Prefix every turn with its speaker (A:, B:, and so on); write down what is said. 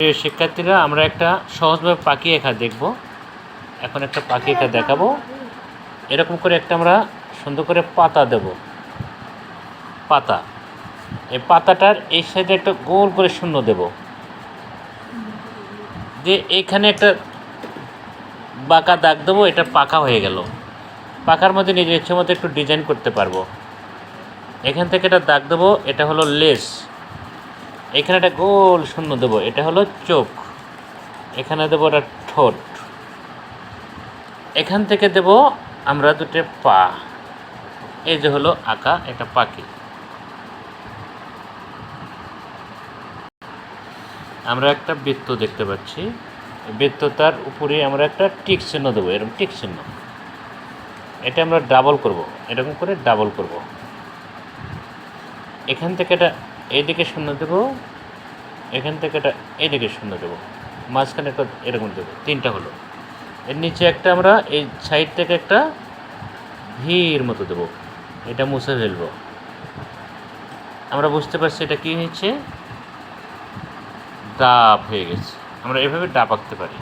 A: প্রিয় শিক্ষার্থীরা, আমরা একটা সহজভাবে পাখি একা দেখব। এখন একটা পাখি একা দেখাবো। এরকম করে একটা আমরা সুন্দর করে পাতা দেব। পাতা। এই পাতাটার এই সাইডে একটা গোল করে শূন্য দেব। যে এইখানে একটা বাঁকা দাগ দেবো, এটা পাকা হয়ে গেল। পাকার মধ্যে নিজের ইচ্ছে মতো একটু ডিজাইন করতে পারব। এখান থেকে একটা দাগ দেবো, এটা হলো লেস এখানে একটা গোল শূন্য দেবো, এটা হলো চোখ। এখানে দেবো একটা ঠোঁট। এখান থেকে দেব আমরা দুটো পা। এই যে হলো আঁকা একটা পাখি। আমরা একটা বৃত্ত দেখতে পাচ্ছি। বৃত্তটার উপরে আমরা একটা টিক চিহ্ন দেবো, এরকম টিক চিহ্ন। এটা আমরা ডাবল করব, এরকম করে ডাবল করব। এখান থেকে এটা এইদিকে শূন্য দেবো, এখান থেকে এটা এইদিকে শূন্য দেবো, মাঝখানে একটা এরকম দেবো, তিনটা হলো। এর নিচে একটা আমরা এই সাইড থেকে একটা ভিড় মতো দেবো, এটা মুছে ফেলব। আমরা বুঝতে পারছি এটা কী হয়েছে? ডাব হয়ে গেছে। আমরা এভাবে ডাব আঁকতে পারি।